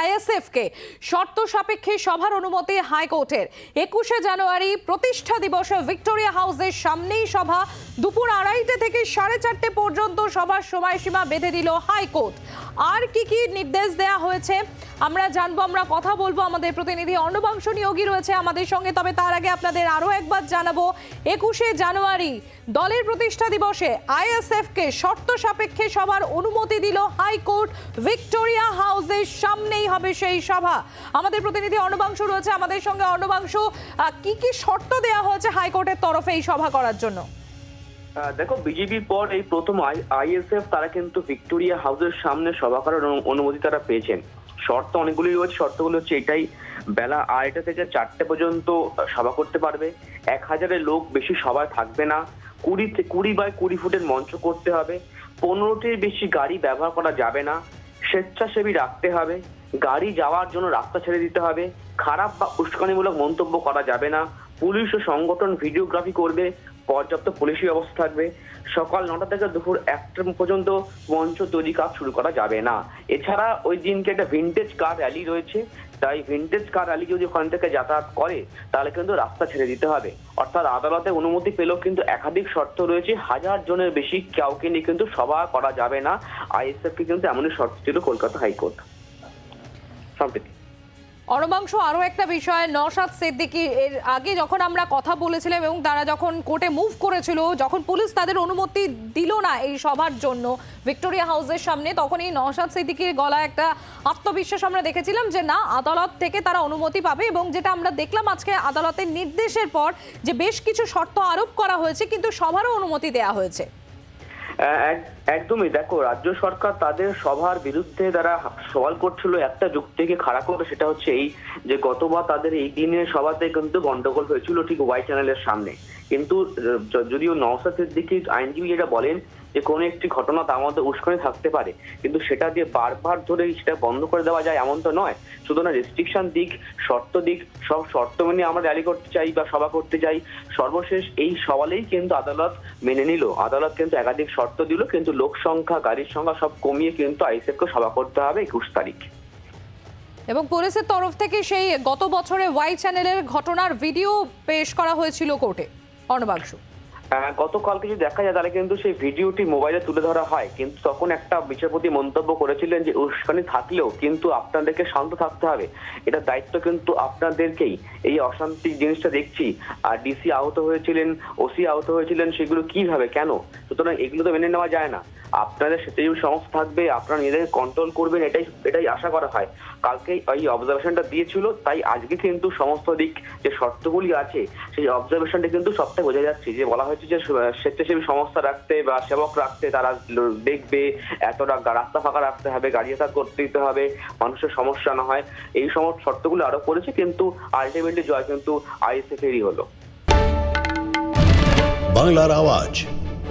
ISF কে শর্ত সাপেক্ষে সভার অনুমতি হাইকোর্টের। একুশে জানুয়ারি প্রতিষ্ঠা দিবসে ভিক্টোরিয়া হাউসের সামনেই সভা। দুপুর আড়াইটে থেকে সাড়ে চারটে পর্যন্ত সভার সময়সীমা বেঁধে দিল হাইকোর্ট। আর কি কি নির্দেশ দেয়া হয়েছে? আমরা জানব আমরা কথা বলব। আমাদের প্রতিনিধি অর্ণবাংশ নিয়োগী রয়েছে আমাদের সঙ্গে। তবে তার আগে আপনাদের আরও একবার জানাব একুশে জানুয়ারি দলের প্রতিষ্ঠা দিবসে আইএসএফকে শর্ত সাপেক্ষে সবার অনুমতি দিল হাইকোর্ট। ভিক্টোরিয়া হাউসের সামনেই হবে সেই সভা। আমাদের প্রতিনিধি অর্ণবাংশ রয়েছে আমাদের সঙ্গে। আহ, কি কি শর্ত দেওয়া হয়েছে হাইকোর্টের তরফে এই সভা করার জন্য? দেখো বিজেপির পর এই প্রথম আইএসএফ তারা কিন্তু ভিক্টোরিয়া হাউসের সামনে সভা করার অনুমতি তারা পেয়েছেন। শর্ত অনেকগুলি রয়েছে। শর্তগুলো হচ্ছে এটাই, বেলা আড়াইটা থেকে চারটে পর্যন্ত সভা করতে পারবে। এক হাজারের লোক বেশি সভায় থাকবে না। কুড়ি কুড়ি বাই কুড়ি ফুটের মঞ্চ করতে হবে। পনেরোটির বেশি গাড়ি ব্যবহার করা যাবে না। স্বেচ্ছাসেবী রাখতে হবে। গাড়ি যাওয়ার জন্য রাস্তা ছেড়ে দিতে হবে। খারাপ বা উস্কানিমূলক মন্তব্য করা যাবে না। পুলিশ ও সংগঠন ভিডিওগ্রাফি করবে। পর্যাপ্ত পুলিশি ব্যবস্থা থাকবে। সকাল নটা থেকে দুপুর একটা পর্যন্ত মঞ্চ তৈরি কাজ শুরু করা যাবে না। এছাড়া ওই দিনকে একটা ভিন্টেজ কার র্যালি রয়েছে। তাই ভিন্টেজ কার র্যালি যদি ওখান থেকে যাতায়াত করে, তাহলে কিন্তু রাস্তা ছেড়ে দিতে হবে। অর্থাৎ আদালতে অনুমতি পেলেও কিন্তু একাধিক শর্ত রয়েছে। হাজার জনের বেশি কাউকে নিয়ে কিন্তু সভা করা যাবে না। আইএসএফ কিন্তু এমনই শর্ত ছিল কলকাতা হাইকোর্ট। সম্প্রীতি অর্ণবাংশ আরও একটা বিষয়, নওশাদ সিদ্দিকি, এর আগে যখন আমরা কথা বলেছিলাম এবং তারা যখন কোর্টে মুভ করেছিল, যখন পুলিশ তাদের অনুমতি দিল না এই সভার জন্য ভিক্টোরিয়া হাউসের সামনে তখন এই নওশাদ সিদ্দিকির গলায় একটা আত্মবিশ্বাস আমরা দেখেছিলাম যে না, আদালত থেকে তারা অনুমতি পাবে এবং যেটা আমরা দেখলাম আজকে আদালতের নির্দেশের পর যে বেশ কিছু শর্ত আরোপ করা হয়েছে, কিন্তু সভারও অনুমতি দেওয়া হয়েছে। একদমই। দেখো, রাজ্য সরকার তাদের সভার বিরুদ্ধে তারা সওয়াল করছিল, একটা যুক্তিকে খাড়া করে সেটা হচ্ছে এই যে গতবার তাদের এই দিনের সভাতে কিন্তু গন্ডগোল হয়েছিল ঠিক ওয়াই চ্যানেলের সামনে। কিন্তু যদিও নওসাদ দিকে আইনজীবী যেটা বলেন যে কোনো একটি ঘটনা তার মধ্যে উস্কানি থাকতে পারে। কিন্তু সেটা দিয়ে বারবার ধরে সেটা বন্ধ করে দেওয়া যায় এমন তো নয়। সুতরাং রেস্ট্রিকশন দিক, শর্ত দিক, সব শর্ত মেনে আমরা র্যালি করতে চাই বা সভা করতে চাই। সর্বশেষ এই সওয়ালেই কিন্তু আদালত মেনে নিল। আদালত কিন্তু একাধিক শর্ত দিল, কিন্তু লোক সংখ্যা, গাড়ির সংখ্যা সব কমিয়ে কিন্তু আইসেফকে সভা করতে হবে একুশ তারিখ। এবং পুলিশের তরফ থেকে সেই গত বছরে ওয়াই চ্যানেলের ঘটনার ভিডিও পেশ করা হয়েছিল কোর্টে। অর্ণবাংশু গতকালকে যদি দেখা যায়, তাহলে কিন্তু সেই ভিডিওটি মোবাইলে তুলে ধরা হয়। কিন্তু তখন একটা বিচারপতি মন্তব্য করেছিলেন যে, উস্কানি থাকলেও কিন্তু আপনাদেরকে শান্ত থাকতে হবে। এটা দায়িত্ব কিন্তু আপনাদেরকেই। এই অশান্তি জিনিসটা দেখছি। আর ডিসি আহত হয়েছিলেন, ওসি আহত হয়েছিলেন, সেগুলো কীভাবে, কেন? সুতরাং এগুলো তো মেনে নেওয়া যায় না। আপনাদের সেটাই সংস্থা থাকবে, আপনারা নিজেদের কন্ট্রোল করবেন, এটাই এটাই আশা করা হয়। কালকে এই অবজারভেশনটা দিয়েছিল, তাই আজকে কিন্তু সমস্ত দিক যে শর্তগুলি আছে, সেই অবজারভেশনটা কিন্তু সবটাই বোঝা যাচ্ছে যে বলা হয়েছে যে স্বেচ্ছাসেবী সংস্থা রাখতে বা সেবক রাখতে, তারা দেখবে এতটা রাস্তা ফাঁকা রাখতে হবে, গাড়ি যাতায়াত করতে দিতে হবে, মানুষের সমস্যা না হয়। এই সমস্ত শর্তগুলো আরও করেছে কিন্তু আলটিমেটলি জয় কিন্তু আইএসএফ এরই হলো। বাংলার আওয়াজ।